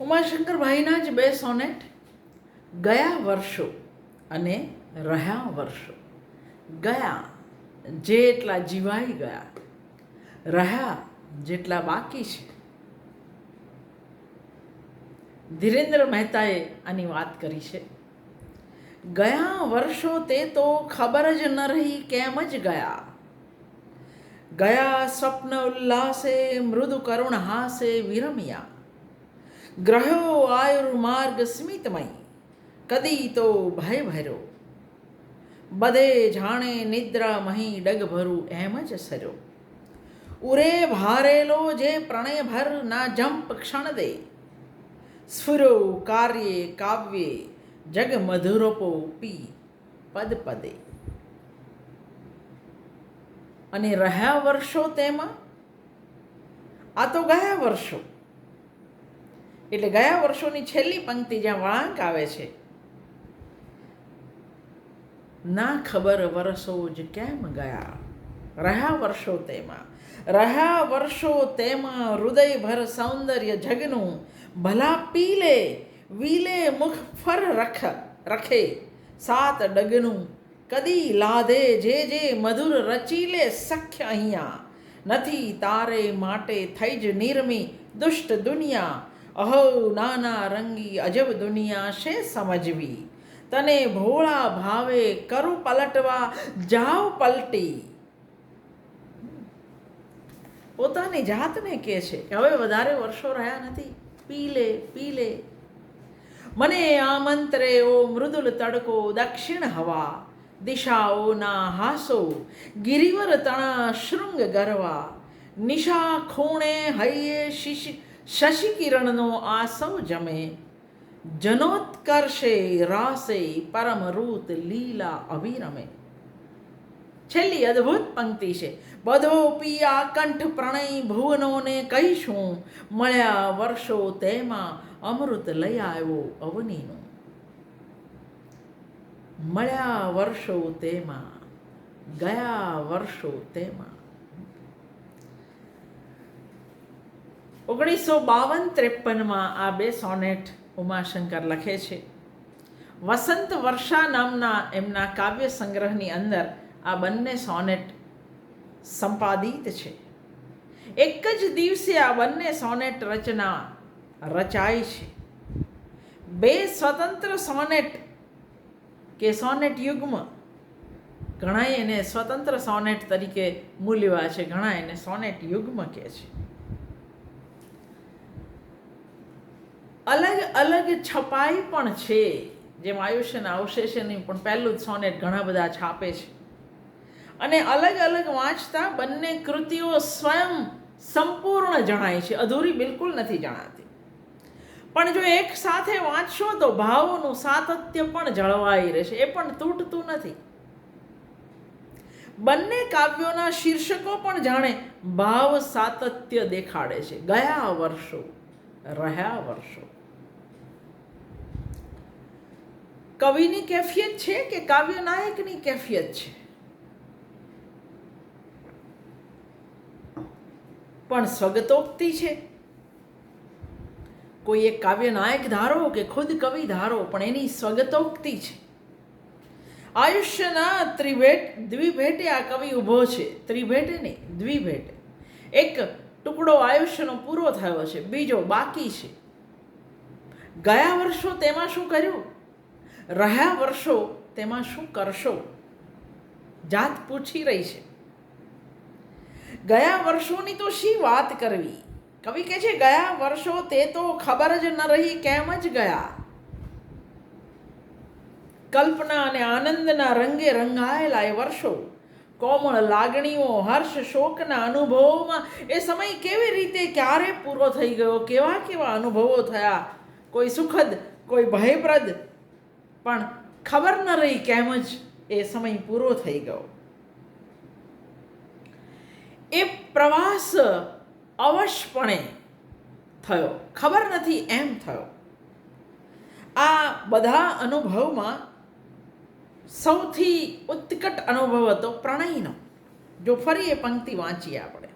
ઉમાશંકરભાઈના જ બે સોનેટ ગયા વર્ષો અને રહ્યા વર્ષો. ગયા જેટલા જીવાઈ ગયા, રહ્યા જેટલા બાકી છે. ધીરેન્દ્ર મહેતાએ આની વાત કરી છે. ગયા વર્ષો તે તો ખબર જ ન રહી કેમ જ ગયા. ગયા સ્વપ્ન ઉલ્લાસે, મૃદુ કરુણ હાસે વિરમ્યા. ગ્રહો આયુર્માર્ગ સ્મિતમય કદી તો ભય ભર્યો બધે જાણે નિદ્રા મહી ડગભરું એમ જ સર્યો ઉરે ભારેલો જે પ્રણય ભર ના જંપ ક્ષણ દે સ્ફુરો કાર્યે કાવ્યે જગ મધુરપો પી પદ પદે અને રહ્યા વર્ષો તેમાં? આ તો ગયા વર્ષો. એટલે ગયા વર્ષોની છેલ્લી પંક્તિ જ્યાં વળાંક આવે છે. ના ખબર વર્ષો જ કેમ ગયા? રહ્યા વર્ષો તેમાં. રહ્યા વર્ષો તેમાં હૃદયભર સૌંદર્ય જગનું ભલા પીલે, વીલે મુખ ફર રખ, રખે. સાત ડગનું કદી લાધે જે જે મધુર રચીલે સખ્ય અહીંયા. નથી તારે માટે થઈ જ નિર્મી દુષ્ટ દુનિયા. અહો નાના રંગી અજબ દુનિયા છે સમજવી. તને ભોળા ભાવે કરું પલટવા જાવ પલટી. પોતાની જાતને કહે છે કે હવે વધારે વર્ષો રહ્યા નથી. પી લે પી લે. મને આમંત્રે ઓ મૃદુલ તડકો, દક્ષિણ હવા. દિશાઓના હાસો, ગિરિવર તણા શૃંગ ગરવા. નિશા ખૂણે હૈયે શિશ શશી કિરણનો સૌ જમે. જનોત્કર્ષે, રાસે, પરમરૂત, લીલા, અવિરમે. છેલ્લી અદ્ભુત પંક્તિ છે. બધો પિયા કંઠ પ્રણય ભુવનોને કહીશું, મળ્યા વર્ષો તેમાં અમૃત લઈ આવ્યો અવનીનું. મળ્યા વર્ષો તેમાં, ગયા વર્ષો તેમાં. ઓગણીસો બાવન ત્રેપનમાં આ બે સોનેટ ઉમાશંકર લખે છે. વસંત વર્ષા નામના એમના કાવ્ય સંગ્રહની અંદર આ બંને સોનેટ સંપાદિત છે. એક જ દિવસે આ બંને સોનેટ રચના રચાય છે. બે સ્વતંત્ર સોનેટ કે સોનેટ યુગ્મ ઘણા એને સ્વતંત્ર સોનેટ તરીકે મૂલ્યવા છે ઘણા એને સોનેટ યુગ્મ કહે છે. અલગ અલગ છપાઈ પણ છે. જેમ આયુષ્યના અવશેષની પણ પહેલું જ સોનેટ ઘણા બધા છાપે છે. અને અલગ અલગ વાંચતા બંને કૃતિઓ સ્વયં સંપૂર્ણ જણાય છે. અધૂરી બિલકુલ નથી જણાતી. પણ જો એક સાથે વાંચશો તો ભાવોનું સાતત્ય પણ જળવાઈ રહેશે. એ પણ તૂટતું નથી. બંને કાવ્યોના શીર્ષકો પણ જાણે ભાવ સાતત્ય દેખાડે છે. ગયા વર્ષો, રહ્યા વર્ષો. કવિની કેફિયત છે કે કાવ્ય નાયકની કેફિયત છે? પણ સ્વગતોક્તિ છે. કોઈ એક કાવ્ય નાયક ધારો કે ખુદ કવિ ધારો, પણ એની સ્વગતોક્તિ છે. આયુષ્યના ત્રિભેટ, દ્વિભેટે આ કવિ ઊભો છે. ત્રિભેટે નહીં, દ્વિભેટે. એક ટુકડો આયુષ્યનો પૂરો થયો છે, બીજો બાકી છે. ગયા વર્ષો તેમાં શું કર્યું? રહ્યા વર્ષો તેમાં શું કરશો? જાત પૂછી રહી છે. ગયા વર્ષોની તો શી વાત કરવી? કવિ કહે છે, ગયા વર્ષો તે તો ખબર જ ન રહી કેમ જ ગયા. કલ્પના અને આનંદના રંગે રંગાયેલા એ વર્ષો. કોમળ લાગણીઓ, હર્ષ, શોકના અનુભવોમાં એ સમય કેવી રીતે, ક્યારે પૂરો થઈ ગયો? કેવા કેવા અનુભવો થયા? કોઈ સુખદ, કોઈ ભયપ્રદ પણ ખબર ન રહી કેમ જ એ સમય પૂરો થઈ ગયો. એ પ્રવાસ અવશપણે થયો. ખબર નથી એમ થયો. આ બધા અનુભવમાં સૌથી ઉત્કટ અનુભવ હતો પ્રણયનો. જો ફરી એ પંક્તિ વાંચીએ આપણે.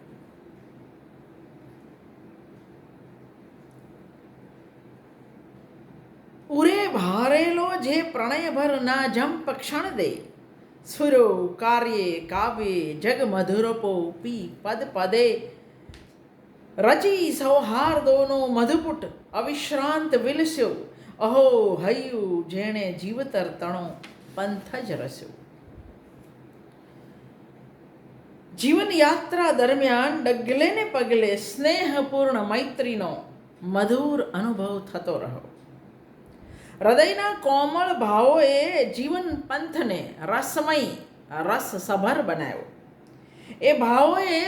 જે પ્રણયભર ના જંપ ક્ષણ દે. સુરો કાર્યે કાવ્યે જગ મધુરપો પી પદ પદે. રચી સૌહાર્દોનો મધુપુટ અવિશ્રાંત વિલસ્યો. અહો હૈયું જેણે જીવતર તણો પંથ જ રસ્યો. જીવન યાત્રા દરમિયાન ડગલે ને પગલે સ્નેહપૂર્ણ મૈત્રીનો મધુર અનુભવ થતો રહ્યો. હૃદયના કોમળ ભાવોએ જીવન પંથને રસમય, રસસભર બનાવ્યો. એ ભાવોએ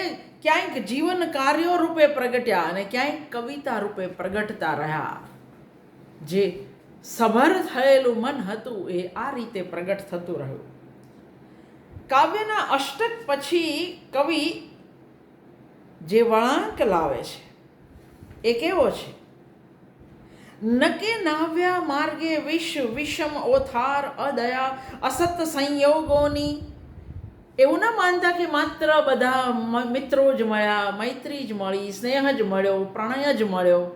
ક્યાંક જીવન કાર્યો રૂપે પ્રગટ્યા અને ક્યાંક કવિતા રૂપે પ્રગટતા રહ્યા. જે સભર થયેલું મન હતું એ આ રીતે પ્રગટ થતું રહ્યું. કાવ્યના અષ્ટક પછી કવિ જે વળાંક લાવે છે, એ કેવો છે? નકે નાવ્યા માર્ગે વિષ વિષમ ઓથાર અદયા અસત સંયોગોની એવું ના માનતા કે માત્ર બધા મિત્રો જ મળ્યા, મૈત્રી જ મળી, સ્નેહ જ મળ્યો, પ્રણય જ મળ્યો.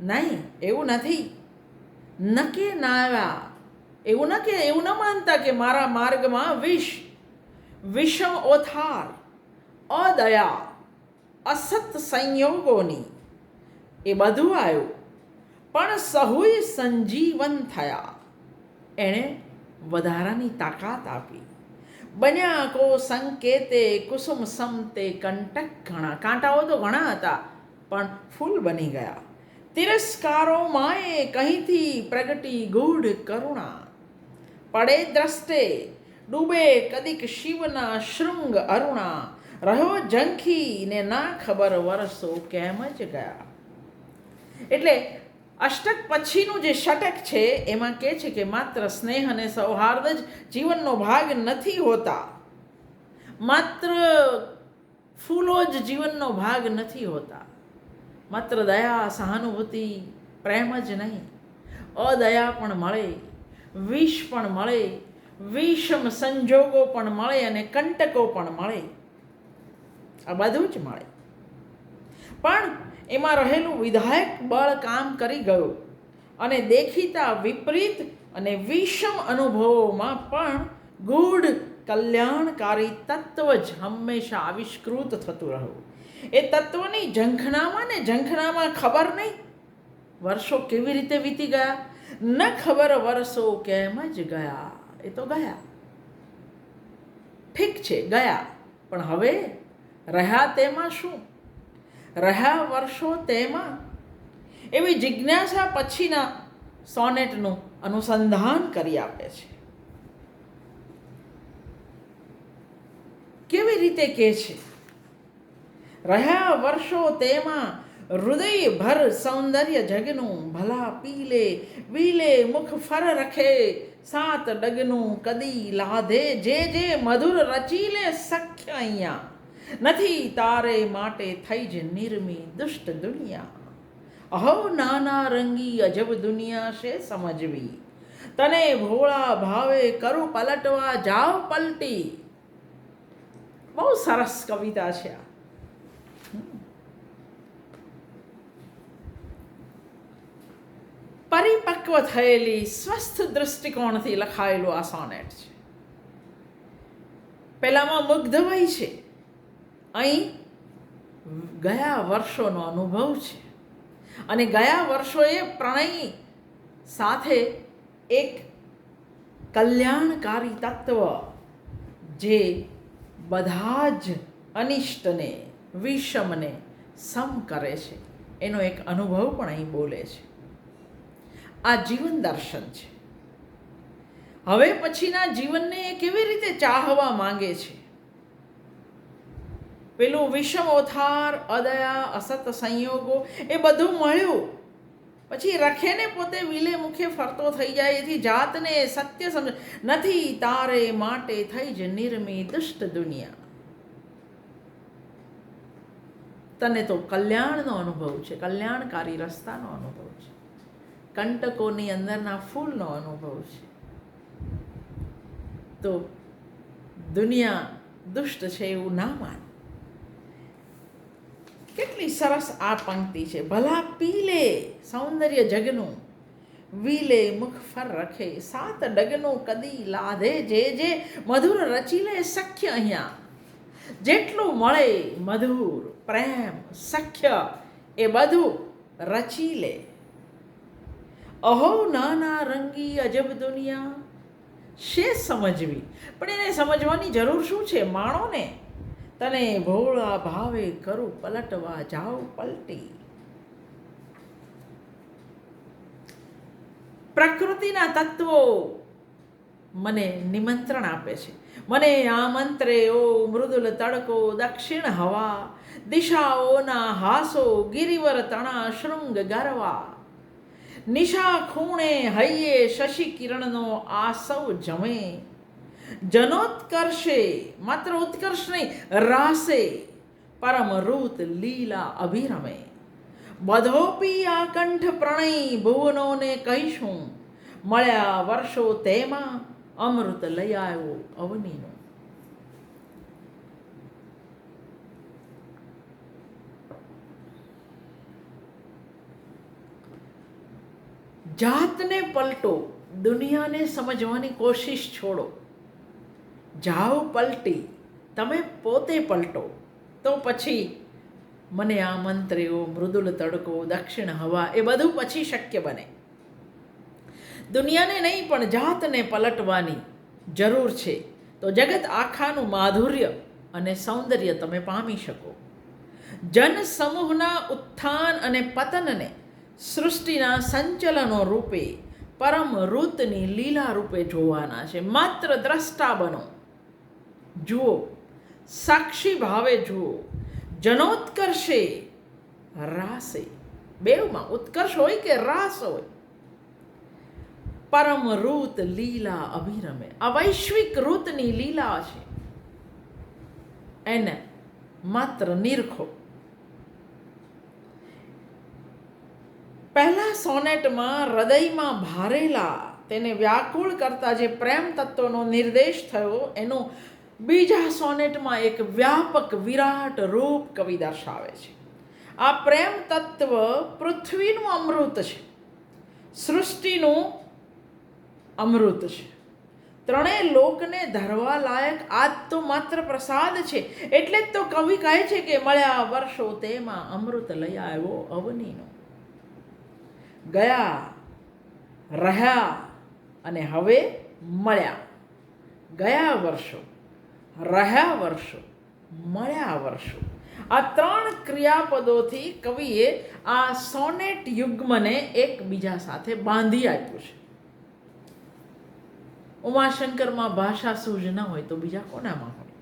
નહીં, એવું નથી. નકે નાવ્યા. એવું ન કે એવું ન માનતા કે મારા માર્ગમાં વિષ, વિષમ ઓથાર, અદયા, અસત સંયોગોની. એ બધું આવ્યું. પણ સહુય સંજીવન થયા. એણે વધારાની તાકાત આપી. બન્યા કો સંકેતે કુસુમ સમતે કંટક ઘણા. કાંટાઓ તો ઘણા હતા, પણ ફૂલ બની ગયા. તિરસ્કારો માએ કહીંથી પ્રગટી ગૂઢ કરુણા. પડે દ્રષ્ટે, ડૂબે કદીક શિવના શૃંગ અરુણા. રહ્યો ઝંખી ને ના ખબર વરસો કેમ જ ગયા. એટલે અષ્ટક પછીનું જે ષટક છે, એમાં કહે છે કે માત્ર સ્નેહ અને સૌહાર્દ જ જીવનનો ભાગ નથી હોતા. માત્ર ફૂલો જ જીવનનો ભાગ નથી હોતા. માત્ર દયા, સહાનુભૂતિ, પ્રેમ જ નહીં. અદયા પણ મળે, વિષ પણ મળે, વિષમ સંજોગો પણ મળે અને કંટકો પણ મળે. આ બધું જ મળે. પણ એમાં રહેલું વિધાયક બળ કામ કરી ગયું. અને દેખીતા વિપરીત અને વિષમ અનુભવોમાં પણ ગૂઢ કલ્યાણકારી તત્વ જ હંમેશા આવિષ્કૃત થતું રહ્યું. એ તત્વની ઝંખનામાં ને ઝંખનામાં ખબર નહીં. વર્ષો કેવી રીતે વીતી ગયા? ન ખબર વર્ષો કેમ જ ગયા. એ તો ગયા. ઠીક છે, ગયા. પણ હવે રહ્યા તેમાં શું? રહ્યા વર્ષો તેમાં? એવી જિજ્ઞાસા પછીના સોનેટનું અનુસંધાન કરી આપે છે. કેવી રીતે કે છે? રહ્યા વર્ષો તેમાં હૃદય ભર સૌંદર્ય જગનું ભલા પીલે, વીલે, મુખ ફર રખે, સાત ડગનું કદી લાધે, જે જે મધુર રચીલે સખ્ય અહીંયા. નથી તારે માટે થઈ જ નિર્મી દુષ્ટ દુનિયા. અહો નાના રંગી અજબ દુનિયા છે સમજવી. તને ભોળા ભાવે કરું પલટવા જાવ પલટી. બહુ સરસ કવિતા છે આ. પરિપક્વ થયેલી સ્વસ્થ દૃષ્ટિકોણથી લખાયેલું આ સોનેટ છે. પહેલામાં મુગ્ધમય છે. અહીં ગયા વર્ષોનો અનુભવ છે. અને ગયા વર્ષોએ પ્રણય સાથે એક કલ્યાણકારી તત્વ જે બધા જ અનિષ્ટને, વિષમને સમ કરે છે. એનો એક અનુભવ પણ અહીં બોલે છે. આ જીવન દર્શન છે. હવે પછીના જીવનને એ કેવી રીતે ચાહવા માંગે છે? પેલું વિષમ ઓથાર, અદયા, અસત સંયોગો, એ બધું મળ્યું. પછી રખેને પોતે વિલે મુખે ફરતો થઈ જાય, એથી જાતને સત્ય સમજ, નથી તારે માટે થઈ જ નિર્મી દુષ્ટ દુનિયા. તને તો કલ્યાણનો અનુભવ છે, કલ્યાણકારી રસ્તાનો અનુભવ છે. કંટકોની અંદરના ફૂલનો અનુભવ છે. તો દુનિયા દુષ્ટ છે એવું ના માન. સરસ આ પંક્તિ છે. ભલા પીલે સૌંદર્ય જગનું, વીલે મુખ ફર રખે, સાત ડગનો કદી લાધે, જે જે મધુર રચી લે સખ્ય અહીંયા. જેટલું મળે મધુર પ્રેમ સખ્ય, એ બધું રચી લે અહો નાના રંગી અજબ દુનિયા શે સમજવી. પણ એને સમજવાની જરૂર શું છે? માણો ને તને ભોળા ભાવે કરું, પલટવા જાઓ પલટી. પ્રકૃતિના તત્વો મને નિમંત્રણ આપે છે. મને આમંત્રે ઓ મૃદુલ તડકો, દક્ષિણ હવા, દિશાઓના હાસો, ગિરિવર તણા શૃંગ ગરવા. નિશા ખૂણે હૈયે શશી કિરણનો આ સૌ જમે. જનોત્કર્ષે, માત્ર ઉત્કર્ષ નહીં રાસે પરમ રૂત લીલા અભિરમે. બધોપી આ કંઠ પ્રણય ભુવનોને કહીશું, મળ્યા વર્ષો તેમાં અમૃત લઈ આવ્યો અવનીનો. જાતને પલટો, દુનિયાને સમજવાની કોશિશ છોડો. જાઓ પલટી, તમે પોતે પલટો. તો પછી મને આ મંત્રીઓ, મૃદુલ તડકો, દક્ષિણ હવા એ બધું પછી શક્ય બને. દુનિયાને નહીં, પણ જાતને પલટવાની જરૂર છે. તો જગત આખાનું માધુર્ય અને સૌંદર્ય તમે પામી શકો. જનસમૂહના ઉત્થાન અને પતનને સૃષ્ટિના સંચલનો રૂપે, પરમ ઋતની લીલા રૂપે જોવાના છે. માત્ર દ્રષ્ટા બનો. જુઓ, સાક્ષી ભાવે જુઓ જનોત્કર્ષે રાસે. બેવમાં ઉત્કર્ષ હોય કે રાસ હોય? પરમ રૂત લીલા અભિરમે. આ વૈશ્વિક રૂતની લીલા છે. એને માત્ર નિરખો. પહેલા સોનેટમાં હૃદયમાં ભારેલા, તેને વ્યાકુળ કરતા જે પ્રેમ તત્વનો નિર્દેશ થયો, એનો બીજા સોનેટમાં એક વ્યાપક વિરાટ રૂપ કવિ દર્શાવે છે. આ પ્રેમ તત્વ પૃથ્વીનું અમૃત છે. સૃષ્ટિનું અમૃત છે. ત્રણેય લોકને ધરવા લાયક આજ તો માત્ર પ્રસાદ છે. એટલે જ તો કવિ કહે છે કે મળ્યા વર્ષો તેમાં અમૃત લઈ આવ્યો અવનીનો. ગયા, રહ્યા અને હવે મળ્યા. ગયા વર્ષો. રહ્યા વર્ષો, મળ્યા વર્ષો. આ ત્રણ ક્રિયાપદોથી કવિએ આ સોનેટ યુગ્મને એકબીજા સાથે બાંધી આપ્યું છે. ઉમાશંકરમાં ભાષા સૂઝ ન હોય તો બીજા કોનામાં હોય?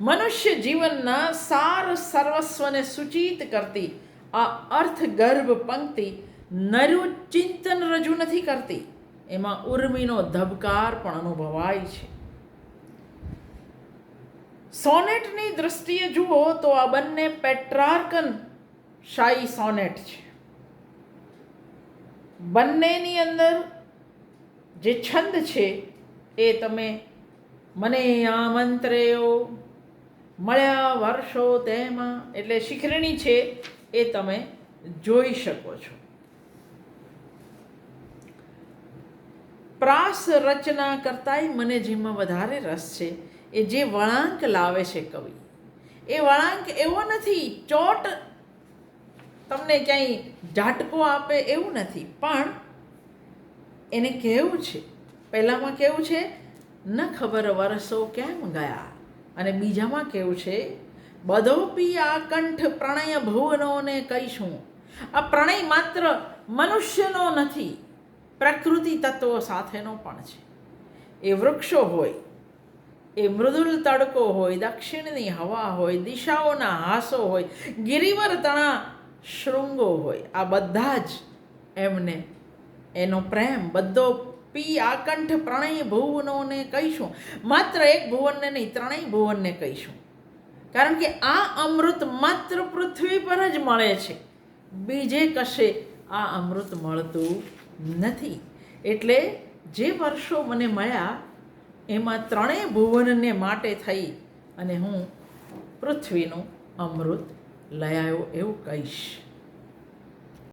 મનુષ્ય જીવનના સાર સર્વસ્વને સૂચિત કરતી, આ અર્થગર્ભ પંક્તિ નરું ચિંતન રજૂ નથી કરતી. એમાં ઉર્મિનો ધબકાર પણ અનુભવાય છે. સોનેટની દૃષ્ટિએ જુઓ તો આ બંને પેટ્રાર્કન શાહી સોનેટ છે. બંનેની અંદર જે છંદ છે એ તમે મને આમંત્રેયો, મળ્યા વર્ષો તેમાં, એટલે શિખરણી છે એ તમે જોઈ શકો છો. પ્રાસ રચના કરતાંય મને જેમાં વધારે રસ છે એ જે વળાંક લાવે છે કવિ, એ વળાંક એવો નથી, ચોટ તમને ક્યાંય ઝાટકો આપે એવું નથી, પણ એને કેવું છે, પહેલાંમાં કેવું છે, ન ખબર વરસો કેમ ગયા? અને બીજામાં કેવું છે, બધો પી આ કંઠ પ્રણય ભુવનોને કહીશું. આ પ્રણય માત્ર મનુષ્યનો નથી, પ્રકૃતિ તત્વો સાથેનો પણ છે. એ વૃક્ષો હોય એ મૃદુલ તડકો હોય, દક્ષિણની હવા હોય, દિશાઓના હાસો હોય, ગિરિવર તણા શૃંગો હોય. આ બધા જ એમને એનો પ્રેમ બધો પી આકંઠ પ્રણય ભુવનોને કહીશું. માત્ર એક ભુવનને નહીં, ત્રણેય ભુવનને કહીશું. કારણ કે આ અમૃત માત્ર પૃથ્વી પર જ મળે છે. બીજે કશે આ અમૃત મળતું નથી. એટલે જે વર્ષો મને મળ્યા એમાં ત્રણેય ભુવનને માટે થઈ અને હું પૃથ્વીનું અમૃત લઈ આવ્યો એવું કહીશ.